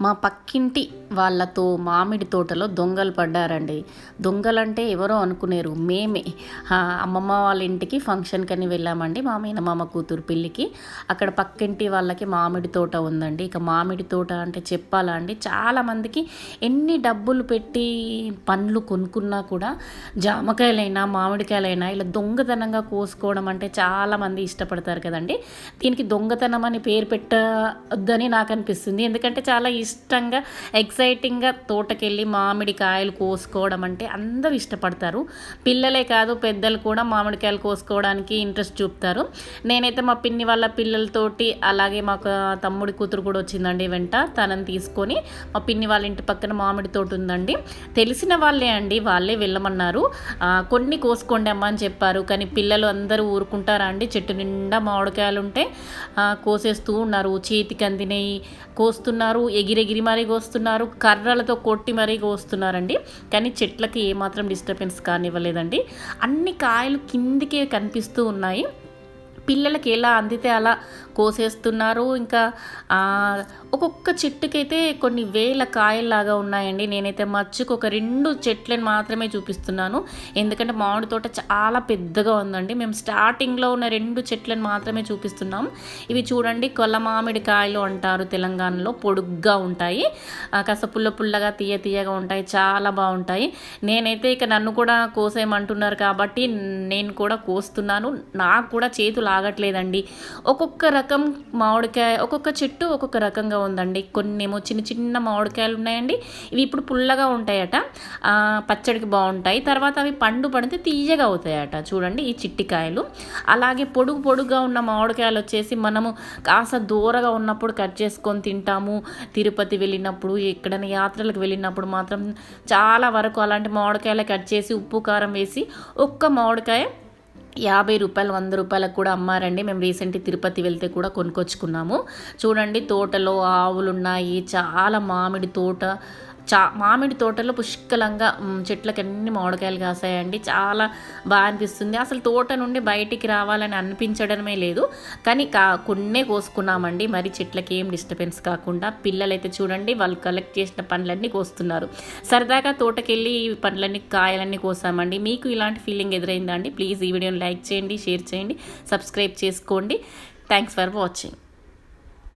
మా పక్కింటి వాళ్ళతో మామిడి తోటలో దొంగలు పడ్డారండి. దొంగలంటే ఎవరో అనుకునేరు. మేమే. అమ్మమ్మ వాళ్ళ ఇంటికి ఫంక్షన్కి అని వెళ్ళామండి. మా మేనమామ కూతురు పెళ్ళికి. అక్కడ పక్కింటి వాళ్ళకి మామిడి తోట ఉందండి. ఇక మామిడి తోట అంటే చెప్పాలా అండి చాలామందికి ఎన్ని డబ్బులు పెట్టి పండ్లు కొనుక్కున్నా కూడా జామకాయలైనా మామిడికాయలైనా ఇలా దొంగతనంగా కోసుకోవడం అంటే చాలామంది ఇష్టపడతారు కదండి. దీనికి దొంగతనం అని పేరు పెట్టద్దని నాకు అనిపిస్తుంది ఎందుకంటే చాలా ఇష్టంగా ఎక్సైటింగ్గా తోటకెళ్ళి మామిడి కాయలు కోసుకోవడం అంటే అందరూ ఇష్టపడతారు. పిల్లలే కాదు పెద్దలు కూడా మామిడికాయలు కోసుకోవడానికి ఇంట్రెస్ట్ చూపుతారు. నేనైతే మా పిన్ని వాళ్ళ పిల్లలతోటి అలాగే మాకు తమ్ముడి కూతురు కూడా వచ్చిందండి వెంట. తనని తీసుకొని మా పిన్ని వాళ్ళ ఇంటి పక్కన మామిడి తోట ఉందండి. తెలిసిన వాళ్ళే అండి వాళ్ళే వెళ్ళమన్నారు. కొన్ని కోసుకోండి అమ్మ అని చెప్పారు. కానీ పిల్లలు అందరూ ఊరుకుంటారా అండి? చెట్టు నిండా మామిడికాయలు ఉంటే కోసేస్తూ ఉన్నారు. చేతికి అందినవి కోస్తున్నారు ఎగిరెగిరి మరీ కోస్తున్నారు కర్రలతో కొట్టి మరీ కోస్తున్నారండి కానీ చెట్లకి ఏమాత్రం డిస్టర్బెన్స్ కానివ్వలేదండి. అన్ని కాయలు కిందికే కనిపిస్తూ ఉన్నాయి. పిల్లలకి ఎలా అందితే అలా కోసేస్తున్నారు? ఇంకా ఒక్కొక్క చెట్టుకైతే కొన్ని వేల కాయల్లాగా ఉన్నాయండి. నేనైతే మచ్చుకు ఒక రెండు చెట్లను మాత్రమే చూపిస్తున్నాను. ఎందుకంటే మామిడి తోట చాలా పెద్దగా ఉందండి. మేము స్టార్టింగ్లో ఉన్న రెండు చెట్లను మాత్రమే చూపిస్తున్నాం. ఇవి చూడండి కొల్ల మామిడి కాయలు అంటారు తెలంగాణలో. పొడుగ్గా ఉంటాయి. కాస్త పుల్ల పుల్లగా తీయ తీయగా ఉంటాయి. చాలా బాగుంటాయి. నేనైతే ఇక నన్ను కూడా కోసేయమంటున్నారు కాబట్టి నేను కూడా కోస్తున్నాను. నాకు కూడా చేతులు ఆగట్లేదండి ఒక్కొక్క రకం మామిడికాయ ఒక్కొక్క చెట్టు ఒక్కొక్క రకంగా ఉందండి. కొన్ని ఏమో చిన్న చిన్న మామిడికాయలు ఉన్నాయండి. ఇవి ఇప్పుడు పుల్లగా ఉంటాయట. పచ్చడికి బాగుంటాయి. తర్వాత అవి పండు పడితే తీయగా అవుతాయట. చూడండి ఈ చిట్టికాయలు. అలాగే పొడుగు పొడుగుగా ఉన్న మామిడికాయలు వచ్చేసి మనము కాస్త దూరగా ఉన్నప్పుడు కట్ చేసుకొని తింటాము. తిరుపతి వెళ్ళినప్పుడు ఎక్కడైనా యాత్రలకు వెళ్ళినప్పుడు మాత్రం చాలా వరకు అలాంటి మామిడికాయలు కట్ చేసి ఉప్పు కారం వేసి ఒక్క మామిడికాయ యాభై రూపాయలు వంద రూపాయలకు కూడా అమ్మారండి. మేము రీసెంట్ తిరుపతి వెళ్తే కూడా కొనుక్కొచ్చుకున్నాము. చూడండి తోటలో ఆవులు ఉన్నాయి చాలా మామిడి తోట చా మామిడి తోటలో పుష్కలంగా చెట్లకి అన్ని మామిడికాయలు కాసాయండి. చాలా బాగా అనిపిస్తుంది. అసలు తోట నుండి బయటికి రావాలని అనిపించడమే లేదు. కానీ కా కొన్నే కోసుకున్నామండి. మరి చెట్లకి ఏం డిస్టర్బెన్స్ కాకుండా పిల్లలైతే చూడండి వాళ్ళు కలెక్ట్ చేసిన పండ్లన్నీ కోస్తున్నారు. సరదాగా తోటకెళ్ళి పండ్లన్నీ కాయలన్నీ కోసామండి. మీకు ఇలాంటి ఫీలింగ్ ఎదురైందా అండి? ప్లీజ్ ఈ వీడియోని లైక్ చేయండి షేర్ చేయండి సబ్స్క్రైబ్ చేసుకోండి. Thanks for watching